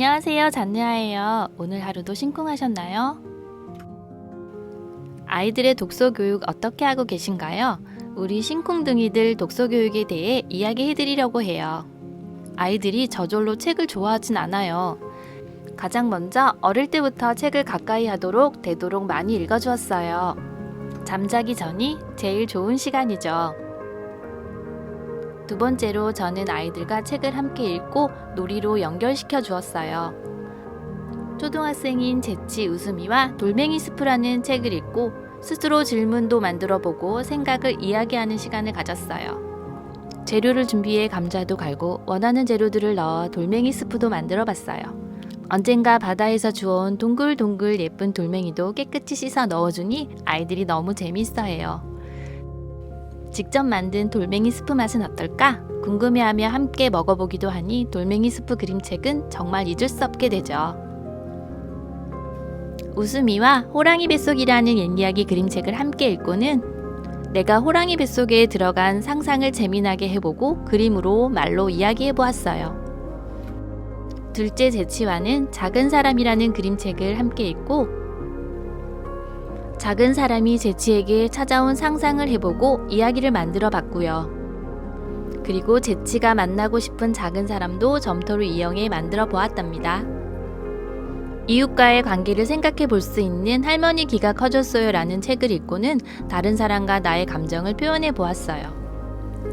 안녕하세요, 잔느아예요. 오늘 하루도 심쿵하셨나요? 아이들의 독서 교육 어떻게 하고 계신가요? 우리 심쿵둥이들 독서 교육에 대해 이야기해 드리려고 해요. 아이들이 저절로 책을 좋아하진 않아요. 가장 먼저 어릴 때부터 책을 가까이 하도록 되도록 많이 읽어 주었어요. 잠자기 전이 제일 좋은 시간이죠. 두 번째로 저는 아이들과 책을 함께 읽고 놀이로 연결시켜 주었어요. 초등학생인 제치 웃음이와 돌멩이 스프라는 책을 읽고 스스로 질문도 만들어 보고 생각을 이야기하는 시간을 가졌어요. 재료를 준비해 감자도 갈고 원하는 재료들을 넣어 돌멩이 스프도 만들어 봤어요. 언젠가 바다에서 주워온 동글동글 예쁜 돌멩이도 깨끗이 씻어 넣어주니 아이들이 너무 재밌어 해요. 직접 만든 돌멩이 스프 맛은 어떨까? 궁금해하며 함께 먹어보기도 하니 돌멩이 스프 그림책은 정말 잊을 수 없게 되죠. 웃음이와 호랑이 뱃속이라는 옛이야기 그림책을 함께 읽고는 내가 호랑이 뱃속에 들어간 상상을 재미나게 해보고 그림으로 말로 이야기해 보았어요. 둘째 제치와는 작은 사람이라는 그림책을 함께 읽고 작은 사람이 제치에게 찾아온 상상을 해보고 이야기를 만들어 봤고요. 그리고 제치가 만나고 싶은 작은 사람도 점토를 이용해 만들어 보았답니다. 이웃과의 관계를 생각해 볼 수 있는 할머니 귀가 커졌어요 라는 책을 읽고는 다른 사람과 나의 감정을 표현해 보았어요.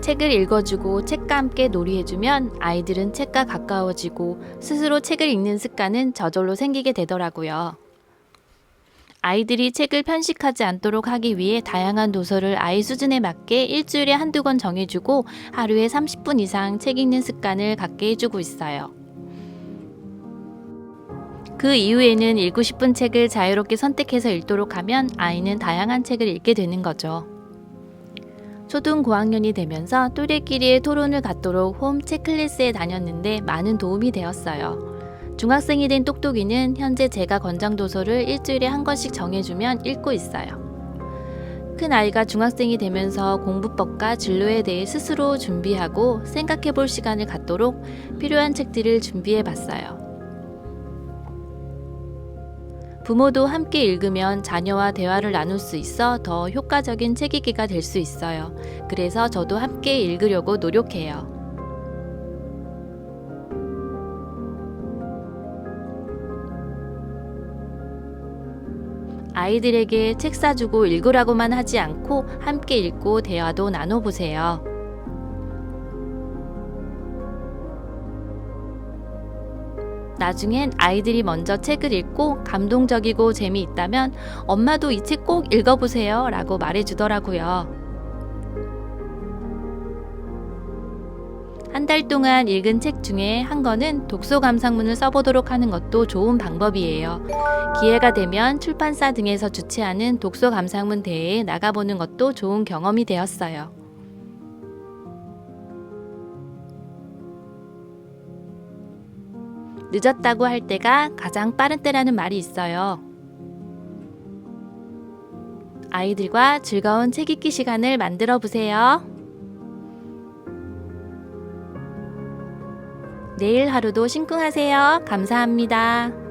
책을 읽어주고 책과 함께 놀이해주면 아이들은 책과 가까워지고 스스로 책을 읽는 습관은 저절로 생기게 되더라고요. 아이들이 책을 편식하지 않도록 하기 위해 다양한 도서를 아이 수준에 맞게 일주일에 한두 권 정해주고 하루에 30분 이상 책 읽는 습관을 갖게 해주고 있어요. 그 이후에는 읽고 싶은 책을 자유롭게 선택해서 읽도록 하면 아이는 다양한 책을 읽게 되는 거죠. 초등 고학년이 되면서 또래끼리의 토론을 갖도록 홈 체클래스에 다녔는데 많은 도움이 되었어요. 중학생이 된 똑똑이는 현재 제가 권장 도서를 일주일에 한 권씩 정해주면 읽고 있어요. 큰 아이가 중학생이 되면서 공부법과 진로에 대해 스스로 준비하고 생각해 볼 시간을 갖도록 필요한 책들을 준비해 봤어요. 부모도 함께 읽으면 자녀와 대화를 나눌 수 있어 더 효과적인 책 읽기가 될 수 있어요. 그래서 저도 함께 읽으려고 노력해요. 아이들에게 책 사주고 읽으라고만 하지 않고 함께 읽고 대화도 나눠보세요. 나중엔 아이들이 먼저 책을 읽고 감동적이고 재미있다면 엄마도 이 책 꼭 읽어보세요 라고 말해주더라고요. 한 달 동안 읽은 책 중에 한 권은 독서 감상문을 써보도록 하는 것도 좋은 방법이에요. 기회가 되면 출판사 등에서 주최하는 독서 감상문 대회에 나가보는 것도 좋은 경험이 되었어요. 늦었다고 할 때가 가장 빠른 때라는 말이 있어요. 아이들과 즐거운 책 읽기 시간을 만들어 보세요. 내일 하루도 심쿵하세요. 감사합니다.